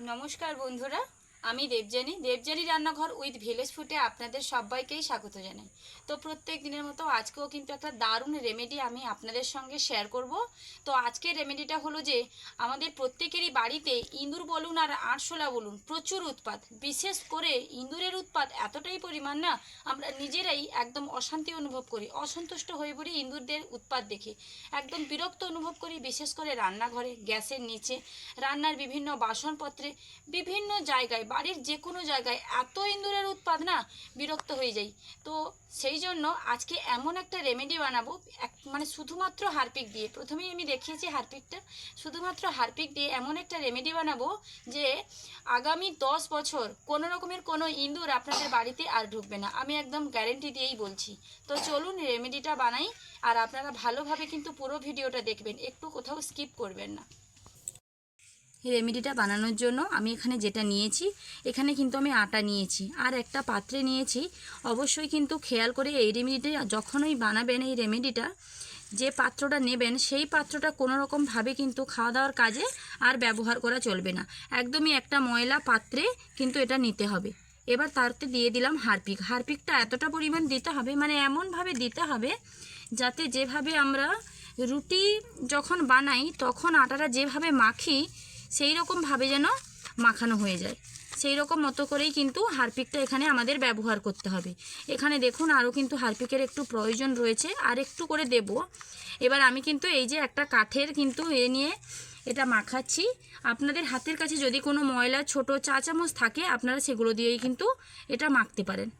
নমস্কার বন্ধুরা। আমি দেবজানী দেবজানী রান্নাঘর উইথ ভিলেজ ফুটে আপনাদের সবাইকেই স্বাগত জানাই। তো প্রত্যেক দিনের মতো আজকেও কিন্তু একটা দারুণ রেমেডি আমি আপনাদের সঙ্গে শেয়ার করব। তো আজকের রেমেডিটা হলো যে, আমাদের প্রত্যেকেরই বাড়িতে ইঁদুর বলুন আর আরশোলা বলুন, প্রচুর উৎপাত। বিশেষ করে ইঁদুরের উৎপাত এতটাই পরিমাণ না, আমরা নিজেরাই একদম অশান্তি অনুভব করি, অসন্তুষ্ট হয়ে পড়ি ইঁদুরদের উৎপাত দেখে। একদম বিরক্ত অনুভব করি, বিশেষ করে রান্নাঘরে, গ্যাসের নিচে, রান্নার বিভিন্ন বাসনপত্রে, বিভিন্ন জায়গায় বাড়ির যে কোনো জায়গায় এত ইঁদুরের উৎপাদ না, বিরক্ত হয়ে যাই। তো সেই জন্য আজকে এমন একটা রেমেডি বানাবো, এক মানে শুধুমাত্র হারপিক দিয়ে। প্রথমেই আমি দেখিয়েছি হারপিকটা। শুধুমাত্র হারপিক দিয়ে এমন একটা রেমেডি বানাবো যে আগামী দশ বছর কোনো রকমের কোনো ইঁদুর আপনাদের বাড়িতে আর ঢুকবে না। আমি একদম গ্যারেন্টি দিয়েই বলছি। তো চলুন রেমেডিটা বানাই, আর আপনারা ভালোভাবে কিন্তু পুরো ভিডিওটা দেখবেন। একটু কোথাও স্কিপ করবেন না। এই রেমেডিটা বানানোর জন্য আমি এখানে যেটা নিয়েছি, এখানে কিন্তু আমি আটা নিয়েছি। আর একটা পাত্রে নিয়েছি। অবশ্যই কিন্তু খেয়াল করে এই রেমেডিটা যখনই বানাবেন এই রেমেডিটা, যে পাত্রটা নেবেন, সেই পাত্রটা কোনো রকমভাবে কিন্তু খাওয়া দাওয়ার কাজে আর ব্যবহার করা চলবে না। একদমই একটা ময়লা পাত্রে কিন্তু এটা নিতে হবে। এবার তারতে দিয়ে দিলাম হারপিক। হারপিকটা এতটা পরিমাণ দিতে হবে মানে এমনভাবে দিতে হবে যাতে যেভাবে আমরা রুটি যখন বানাই, তখন আটাটা যেভাবে মাখি সেই রকমভাবে যেন মাখানো হয়ে যায়। সেই রকম মতো করেই কিন্তু হারপিকটা এখানে আমাদের ব্যবহার করতে হবে। এখানে দেখুন আরও কিন্তু হারপিকের একটু প্রয়োজন রয়েছে। আর একটু করে দেব। এবার আমি কিন্তু এই যে একটা কাঠের কিন্তু এ নিয়ে এটা মাখাচ্ছি। আপনাদের হাতের কাছে যদি কোনো ময়লা ছোট চা চামচ থাকে, আপনারা সেগুলো দিয়েই কিন্তু এটা মাখতে পারেন।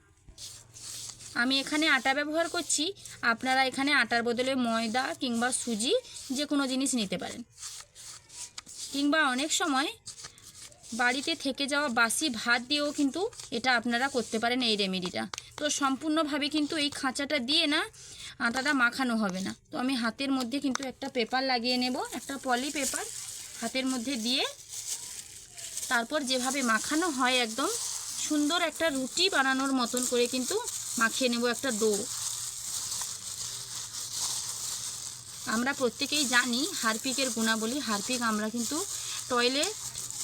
আমি এখানে আটা ব্যবহার করছি। আপনারা এখানে আটার বদলে ময়দা কিংবা সুজি যে কোনো জিনিস নিতে পারেন। কিংবা অনেক সময় বাড়িতে থেকে যাওয়া বাসি ভাত দিয়েও কিন্তু এটা আপনারা করতে পারেন এই রেমেডিটা। তো সম্পূর্ণভাবে কিন্তু এই খাঁচাটা দিয়ে না আটাটা মাখানো হবে না। তো আমি হাতের মধ্যে কিন্তু একটা পেপার লাগিয়ে নেব, একটা পলি পেপার হাতের মধ্যে দিয়ে তারপর যেভাবে মাখানো হয় একদম সুন্দর একটা রুটি বানানোর মতন করে কিন্তু মাখিয়ে নেব একটা ডো। আমরা প্রত্যেকেই জানি হারপিকের গুণাবলী। হারপিক আমরা কিন্তু টয়লেট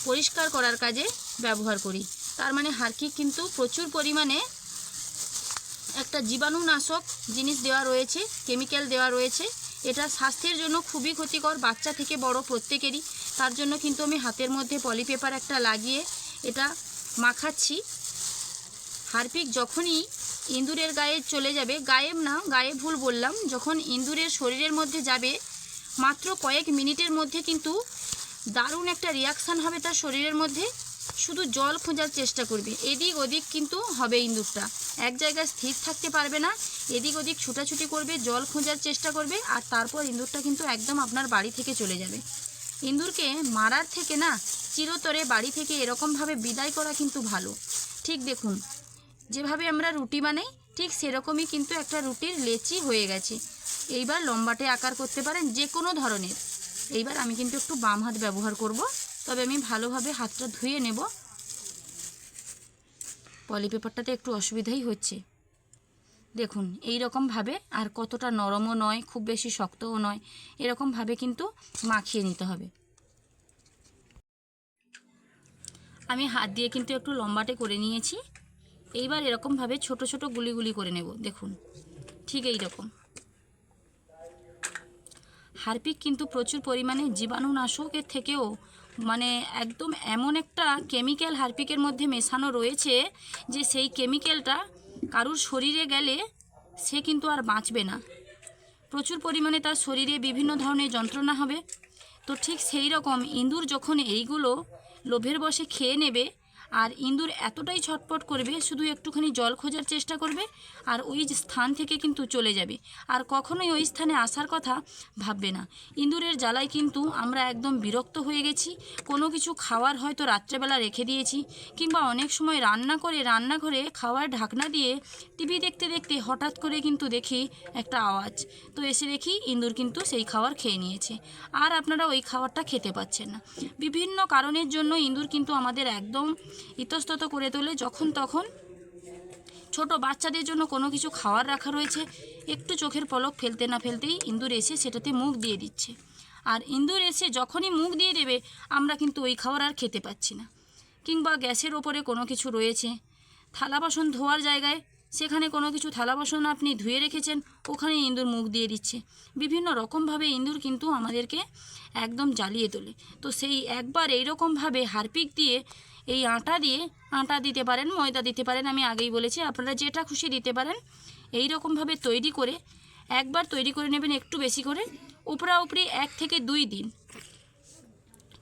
পরিষ্কার করার কাজে ব্যবহার করি। তার মানে হারপিক কিন্তু প্রচুর পরিমাণে একটা জীবাণুনাশক জিনিস দেওয়া রয়েছে, কেমিক্যাল দেওয়া রয়েছে। এটা স্বাস্থ্যের জন্য খুবই ক্ষতিকর, বাচ্চা থেকে বড় প্রত্যেকেরই। তার জন্য কিন্তু আমি হাতের মধ্যে পলিপেপার একটা লাগিয়ে এটা মাখাচ্ছি। হারপিক যখনই ইঁদুরের গায়ে চলে যাবে। গায়েব না গায়ে ভুল বললাম। যখন ইঁদুরের শরীরের মধ্যে যাবে, মাত্র কয়েক মিনিটের মধ্যে কিন্তু দারুণ একটা রিয়াকশান হবে তার শরীরের মধ্যে। শুধু জল খোঁজার চেষ্টা করবে। এদিক ওদিক কিন্তু হবে ইঁদুরটা। এক জায়গায় স্থির থাকতে পারবে না। এদিক ওদিক ছুটাছুটি করবে, জল খোঁজার চেষ্টা করবে, আর তারপর ইঁদুরটা কিন্তু একদম আপনার বাড়ি থেকে চলে যাবে। ইঁদুরকে মারার থেকে না, চিরতরে বাড়ি থেকে এরকমভাবে বিদায় করা কিন্তু ভালো। ঠিক দেখুন যেভাবে আমরা রুটি বানাই, ঠিক সেরকমই কিন্তু একটা রুটির লেচি হয়ে গেছে। এইবার লম্বাটে আকার করতে পারেন যে কোনো ধরনের। এইবার আমি কিন্তু একটু বাম হাত ব্যবহার করব। তবে আমি ভালোভাবে হাতটা ধুয়ে নেব। পলি পেপারটাতে একটু অসুবিধাই হচ্ছে। দেখুন এই রকমভাবে আর কতটা নরমও নয়, খুব বেশি শক্তও নয়, এরকমভাবে কিন্তু মাখিয়ে নিতে হবে। আমি হাত দিয়ে কিন্তু একটু লম্বাটে করে নিয়েছি। এইবার এরকমভাবে ছোট ছোট গুলি গুলি করে নেব, দেখুন। ঠিক এই রকম হারপিক কিন্তু প্রচুর পরিমাণে জীবাণুনাশকের থেকেও মানে একদম এমন একটা কেমিক্যাল হারপিকের মধ্যে মেশানো রয়েছে যে সেই কেমিক্যালটা কারুর শরীরে গেলে সে কিন্তু আর বাঁচবে না। প্রচুর পরিমাণে তার শরীরে বিভিন্ন ধরনের যন্ত্রণা হবে। তো ঠিক সেই রকম ইঁদুর যখন এইগুলো লোভের বসে খেয়ে নেবে আর ইঁদুর এতটাই ছটপট করবে, শুধু একটুখানি জল খোঁজার চেষ্টা করবে আর ওই স্থান থেকে কিন্তু চলে যাবে। আর কখনোই ওই স্থানে আসার কথা ভাববে না। ইঁদুরের জ্বালায় কিন্তু আমরা একদম বিরক্ত হয়ে গেছি। কোনো কিছু খাওয়ার হয়তো রাত্রেবেলা রেখে দিয়েছি, কিংবা অনেক সময় রান্না করে রান্নাঘরে খাওয়ার ঢাকনা দিয়ে টিভি দেখতে দেখতে হঠাৎ করে কিন্তু দেখি একটা আওয়াজ। তো এসে দেখি ইঁদুর কিন্তু সেই খাবার খেয়ে নিয়েছে। আর আপনারা ওই খাবারটা খেতে পাচ্ছেন না। বিভিন্ন কারণের জন্য ইঁদুর কিন্তু আমাদের একদম ইতস্তত করে তোলে যখন তখন। ছোট বাচ্চাদের জন্য কোনো কিছু খাওয়ার রাখা রয়েছে। একটু চোখের পলক ফেলতে না ফেলতেই ইন্দুর এসে সেটাতে মুখ দিয়ে দিচ্ছে। আর ইন্দুর এসে যখনই মুখ দিয়ে দেবে, আমরা কিন্তু ওই খাবার আর খেতে পাচ্ছি না। কিংবা গ্যাসের ওপরে কোনো কিছু রয়েছে। থালা বাসন ধোয়ার জায়গায় সেখানে কোনো কিছু থালা বাসন আপনি ধুয়ে রেখেছেন, ওখানে ইঁদুর মুখ দিয়ে দিচ্ছে। বিভিন্ন রকমভাবে ইঁদুর কিন্তু আমাদেরকে একদম জ্বালিয়ে তোলে। তো সেই একবার এইরকমভাবে হারপিক দিয়ে এই আটা দিয়ে, আটা দিতে পারেন, ময়দা দিতে পারেন, আমি আগেই বলেছি, আপনারা যেটা খুশি দিতে পারেন এই রকমভাবে তৈরি করে, একবার তৈরি করে নেবেন একটু বেশি করে উপরা উপরি এক থেকে দুই দিন।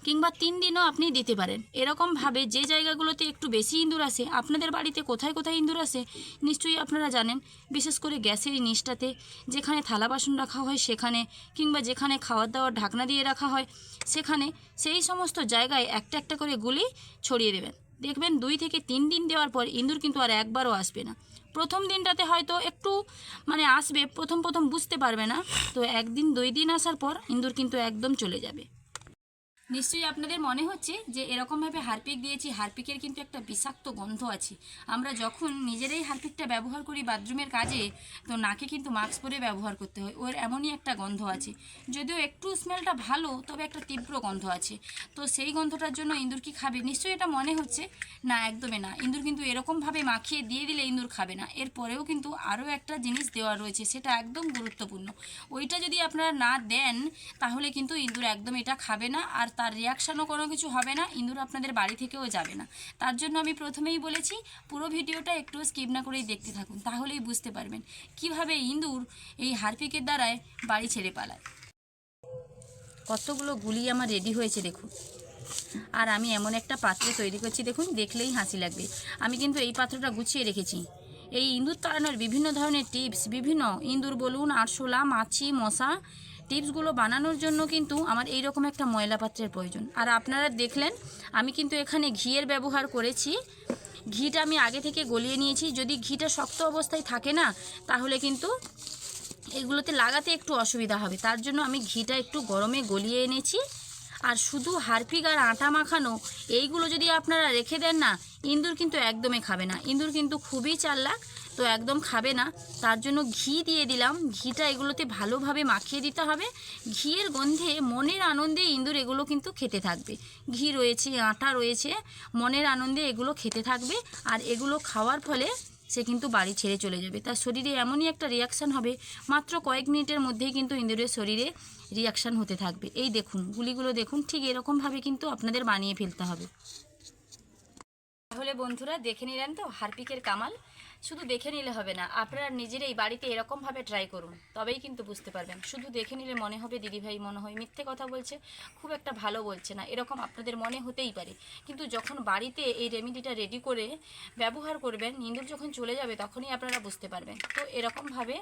কিংবা তিন দিনও আপনি দিতে পারেন। এরকমভাবে যে জায়গাগুলোতে একটু বেশি ইঁদুর আসে আপনাদের বাড়িতে কোথায় কোথায় ইঁদুর আসে নিশ্চয়ই আপনারা জানেন। বিশেষ করে গ্যাসের নিচটাতে যেখানে থালা বাসন রাখা হয় সেখানে, কিংবা যেখানে খাওয়ার দাওয়ার ঢাকনা দিয়ে রাখা হয়, সেখানে সেই সমস্ত জায়গায় একটা একটা করে গুলি ছড়িয়ে দেবেন। দেখবেন দুই থেকে তিন দিন দেওয়ার পর ইঁদুর কিন্তু আর একবারও আসবে না। প্রথম দিনটাতে হয়তো একটু মানে আসবে, প্রথম প্রথম বুঝতে পারবে না। তো একদিন দুই দিন আসার পর ইঁদুর কিন্তু একদম চলে যাবে। নিশ্চয়ই আপনাদের মনে হচ্ছে যে এরকমভাবে হারপিক দিয়েছি, হারপিকের কিন্তু একটা বিষাক্ত গন্ধ আছে। আমরা যখন নিজেরাই হারপিকটা ব্যবহার করি বাথরুমের কাজে, তো নাকে কিন্তু মাস্ক পরে ব্যবহার করতে হয়। ওর এমনই একটা গন্ধ আছে। যদিও একটু স্মেলটা ভালো, তবে একটা তীব্র গন্ধ আছে। তো সেই গন্ধটার জন্য ইঁদুর কি খাবে? নিশ্চয়ই এটা মনে হচ্ছে। না, একদমই না। ইঁদুর কিন্তু এরকমভাবে মাখিয়ে দিয়ে দিলে ইঁদুর খাবে না। এরপরেও কিন্তু আরও একটা জিনিস দেওয়া রয়েছে, সেটা একদম গুরুত্বপূর্ণ। ওইটা যদি আপনারা না দেন, তাহলে কিন্তু ইঁদুর একদম এটা খাবে না। আর তার রিয়াকশানও কোনো কিছু হবে না। ইঁদুর আপনাদের বাড়ি থেকেও যাবে না। তার জন্য আমি প্রথমেই বলেছি, পুরো ভিডিওটা একটু স্কিপ না করেই দেখতে থাকুন, তাহলেই বুঝতে পারবেন কীভাবে ইঁদুর এই হারপিকের দ্বারায় বাড়ি ছেড়ে পালায়। কতগুলো গুলি আমার রেডি হয়েছে, দেখুন। আর আমি এমন একটা পাত্রে তৈরি করছি, দেখুন, দেখলেই হাসি লাগবে। আমি কিন্তু এই পাত্রটা গুছিয়ে রেখেছি। এই ইঁদুর তাড়ানোর বিভিন্ন ধরনের টিপস বিভিন্ন ইঁদুর বলুন, আরশোলা, মাছি, মশা টিপসগুলো বানানোর জন্য কিন্তু আমার এই রকম একটা ময়লা পাত্রের প্রয়োজন। আর আপনারা দেখলেন, আমি কিন্তু এখানে ঘিয়ের ব্যবহার করেছি। ঘিটা আমি আগে থেকে গলিয়ে নিয়েছি। যদি ঘিটা শক্ত অবস্থায় থাকে না, তাহলে কিন্তু এগুলোতে লাগাতে একটু অসুবিধা হবে। তার জন্য আমি ঘিটা একটু গরমে গলিয়ে এনেছি। আর শুধু হারপিক আর আটা মাখানো, এইগুলো যদি আপনারা রেখে দেন না ইঁদুর কিন্তু একদমই খাবে না। ইঁদুর কিন্তু খুবই চাল্লাক, তো একদম খাবে না। তার জন্য ঘি দিয়ে দিলাম। ঘিটা এগুলোতে ভালোভাবে মাখিয়ে দিতে হবে। ঘিয়ের গন্ধে মনের আনন্দে ইঁদুর এগুলো কিন্তু খেতে থাকবে। ঘি রয়েছে, আটা রয়েছে, মনের আনন্দে এগুলো খেতে থাকবে। আর এগুলো খাওয়ার ফলে সে কিন্তু বাড়ি ছেড়ে চলে যাবে। তার শরীরে এমনই একটা রিয়াকশান হবে, মাত্র কয়েক মিনিটের মধ্যেই কিন্তু ইন্দুরের শরীরে রিয়াকশান হতে থাকবে। এই দেখুন, গুলিগুলো দেখুন, ঠিক এরকমভাবে কিন্তু আপনাদের বানিয়ে ফেলতে হবে। তাহলে বন্ধুরা, দেখে নিলেন তো হারপিকের কামাল। শুধু দেখে নিলে হবে না, আপনারা নিজেরাই বাড়িতে এরকমভাবে ট্রাই করুন। তবেই কিন্তু বুঝতে পারবেন। শুধু দেখে নিলে মনে হবে দিদিভাই মনে হয় মিথ্যে কথা বলছে, খুব একটা ভালো বলছে না। এরকম আপনাদের মনে হতেই পারে। কিন্তু যখন বাড়িতে এই রেমেডিটা রেডি করে ব্যবহার করবেন ইঁদুর যখন চলে যাবে, তখনই আপনারা বুঝতে পারবেন। তো এরকমভাবে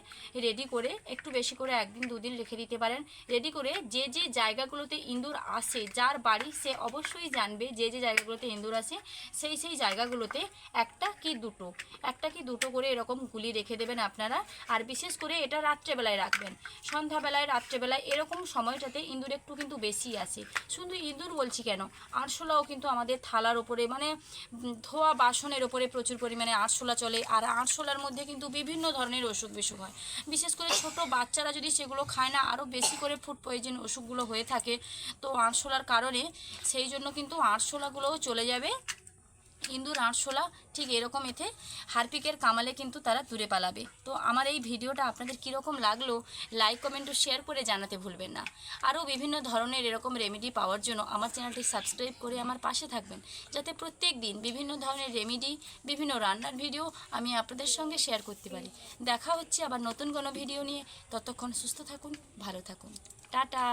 রেডি করে একটু বেশি করে একদিন, দুদিন রেখে দিতে পারেন। রেডি করে যে যে জায়গাগুলোতে ইঁদুর আসে, যার বাড়ি সে অবশ্যই জানবে যে যে জায়গাগুলোতে ইঁদুর আসে, সেই সেই জায়গাগুলোতে একটা কি দুটো, একটা কি দুটো করে এরকম গুলি রেখে দেবেন আপনারা। আর বিশেষ করে এটা রাত্রেবেলায় রাখবেন। সন্ধ্যাবেলায়, রাত্রেবেলায় এরকম সময়টাতে ইঁদুর একটু কিন্তু বেশি আসে। শুধু ইঁদুর বলছি কেন? আরশোলাও কিন্তু আমাদের থালার ওপরে মানে ধোয়া বাসনের ওপরে প্রচুর পরিমাণে আরশোলা চলে। আর আরশোলার মধ্যে কিন্তু বিভিন্ন ধরনের অসুখ বিসুখ হয়। বিশেষ করে ছোট বাচ্চারা যদি সেগুলো খায় না আরও বেশি করে ফুড পয়জন অসুখগুলো হয়ে থাকে। তো আরশোলার কারণে সেই জন্য কিন্তু আরশোলাগুলোও চলে যাবে। ইন্দুর আরশোলা, ঠিক এরকম এতে হারপিকের কামালে কিন্তু তারা দূরে পালাবে। তো আমার এই ভিডিওটা আপনাদের কীরকম লাগল লাইক কমেন্ট ও শেয়ার করে জানাতে ভুলবেন না। আরও বিভিন্ন ধরনের এরকম রেমেডি পাওয়ার জন্য আমার চ্যানেলটি সাবস্ক্রাইব করে আমার পাশে থাকবেন, যাতে প্রত্যেক দিন বিভিন্ন ধরনের রেমেডি বিভিন্ন রান্নার ভিডিও আমি আপনাদের সঙ্গে শেয়ার করতে পারি। দেখা হচ্ছে আবার নতুন কোনো ভিডিও নিয়ে। ততক্ষণ সুস্থ থাকুন, ভালো থাকুন। টাটা!